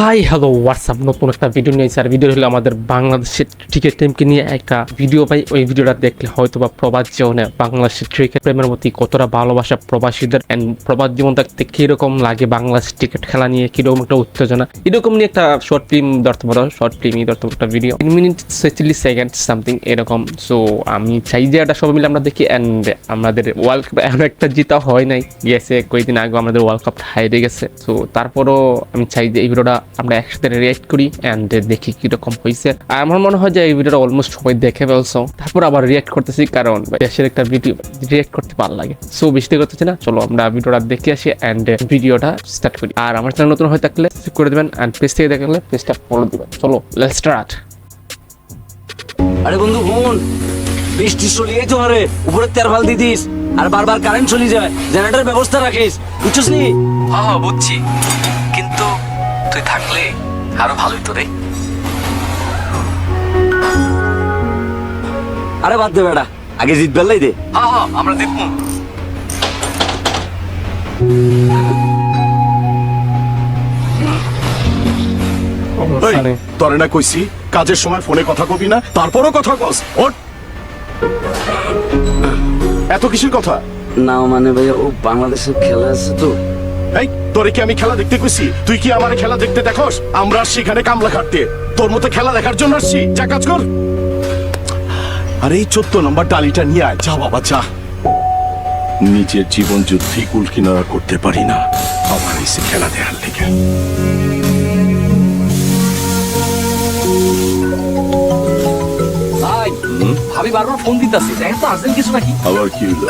Hi hello WhatsApp নতুন একটা video নিয়ে স্যার ভিডিও হলো আমাদের বাংলাদেশের ক্রিকেট টিমকে নিয়ে একটা ভিডিও পাই ওই ভিডিওটা দেখলে হয়তো বা প্রবাস জীবনে বাংলাদেশের ক্রিকেট প্রেমের প্রতি কতটা ভালোবাসা প্রবাসীদের অ্যান্ড প্রবাস জীবন থাকতে কীরকম লাগে বাংলাদেশ ক্রিকেট খেলা নিয়ে, কীরকম একটা উত্তেজনা। এরকম নিয়ে একটা শর্ট ফিল্ম ধরতে পারো। শর্ট ফিল্মই ধরতে একটা ভিডিও তিন মিনিট ছেচল্লিশ সেকেন্ড সামথিং এরকম। সো আমি চাই যে এটা সবাই মিলে আমরা দেখি অ্যান্ড আমাদের ওয়ার্ল্ড কাপ এখন একটা জিতা হয় নাই। গেছে কয়েকদিন আগে আমাদের ওয়ার্ল্ড কাপ হারিয়ে গেছে। সো তারপরও আমি চাই যে এই ভিডিওটা আমরা একসাথে রিয়েক্ট করি অ্যান্ড দেখি কীরকম হয়েছে আর আমার মনে হয় যে এই ভিডিওটা অলমোস্ট সবাই দেখে ফেলছো। তারপর আবার রিয়েক্ট করতেছি কারণ দেশের একটা ভিডিও রিয়েক্ট করতে ভালো লাগে। সো বেশি দেরি করতেছি না চলো আমরা ভিডিওটা দেখে আসি অ্যান্ড ভিডিওটা স্টার্ট করি। আর আমার চ্যানেল নতুন হয়ে থাকলে করে দেবেন অ্যান্ড পেজ থেকে দেখলে পেজটা ফলো দিবেন। চলো লেটস স্টার্ট আরে বন্ধু বোন বৃষ্টি চলিয়ে তো আরে উপরে তেরফাল দিদিস আর বারবার কারেন্ট চলে যায় জেনারেটর ব্যবস্থা রাখিস। বুঝছিস নি? হ্যাঁ হ্যাঁ বুঝছি। তুই থাকলে আরও ভালোই তো রে। আরে বাদ দে বেটা আগে জিত বেলাই দে। হ্যাঁ হ্যাঁ আমরা দেখব এই, তরে না কইছি কাজের সময় ফোনে কথা কবি না তারপরও কথা কস ওঠ। এত কিসের কথা? না মানে ভাইয়া ও বাংলাদেশের খেলা আছে তো। এই তোরে কি আমি খেলা দেখতে কইছি? তুই কি আমার খেলা দেখতে দেখোস? আমরা আসছি এখানে কামলা খাটতে তোর মতো খেলা দেখার জন্য আসছি। যা কাজ কর। আরে এই চোদ্দ নম্বর ডালিটা নিয়ে আয়। যা বাবা যা। নিজের জীবন যুদ্ধে কুল কিনারা করতে পারি না। আমার এসে খেলা দেখার লেগে। ভাই ভাবি বারবার ফোন দিতেছি। দেখেন তো আসেন কিছু নাকি? আবার কি হলো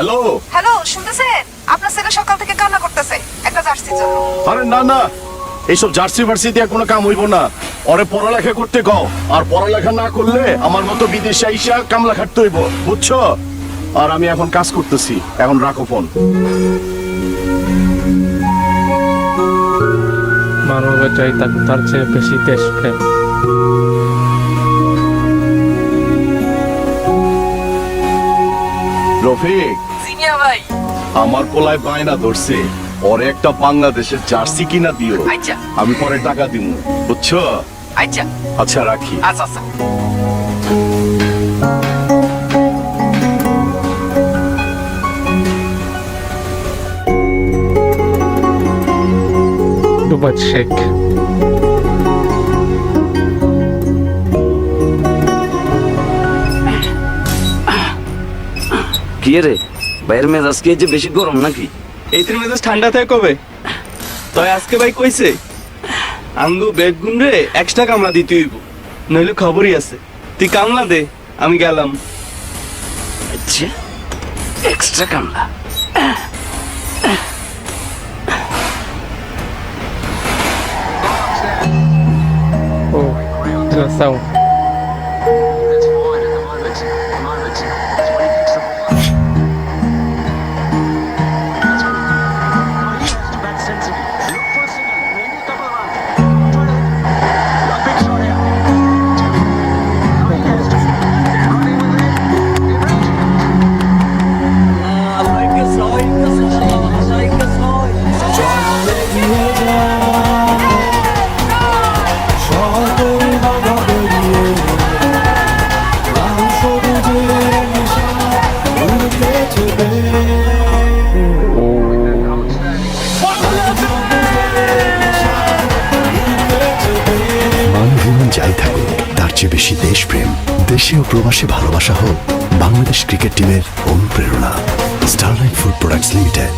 হ্যালো হ্যালো শুনতেছেন? আপনার ছেলে সকাল থেকে কান্না করতেছে। একটা জার্সির জন্য। আরে না না। এইসব জার্সি ফার্সি দিয়ে কোনো কাম হইব না। ওরে পড়ালেখা করতে কও। আর পড়ালেখা না করলে আমার মতো বিদেশে আইসা কামলা খাটতে হইব বুঝছ? আর আমি এখন কাজ করতেছি। এখন রাখো ফোন। মানবের চাই তার তার চেয়ে বেশি দেশপ্রেম রফিক আমার কোলায় বায়না ধরছে। ওরে একটা বাংলাদেশের জার্সি কিনা দিও। আচ্ছা। আমি পরে টাকা দিব বুঝছ? আচ্ছা। আচ্ছা রাখি। আচ্ছা আচ্ছা। কি রে? ভাইয়ের মেজাজ কি যে বেশি গরম নাকি? এই তিন মেজাজ ঠান্ডা থাকে কবে? তই আজকে ভাই কইছে আঙ্গু বেগ রে এক্সট্রা কামলা দিতে হইব নইলে খবরই আছে। তুই কামলা দে আমি গেলাম। আচ্ছা এক্সট্রা কামলা। ও সাউন্ড। তার চেয়ে বেশি দেশপ্রেম, দেশে ও প্রবাসে ভালোবাসা হোক বাংলাদেশ ক্রিকেট টিমের অনুপ্রেরণা। স্টারলাইট ফুড প্রোডাক্টস লিমিটেড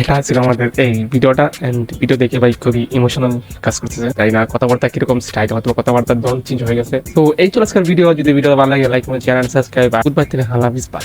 এটা ছিল আমাদের এই ভিডিওটা এন্ড ভিডিও দেখে ভাই খুবই ইমোশনাল কাজ করতেছে। তাই না? কথাবার্তা কীরকম স্টাইল চেঞ্জ হয়ে গেছে। তো এই চলে আজকের ভিডিও। যদি ভিডিও ভালো লাগে like share and subscribe goodbye হালাফিজ by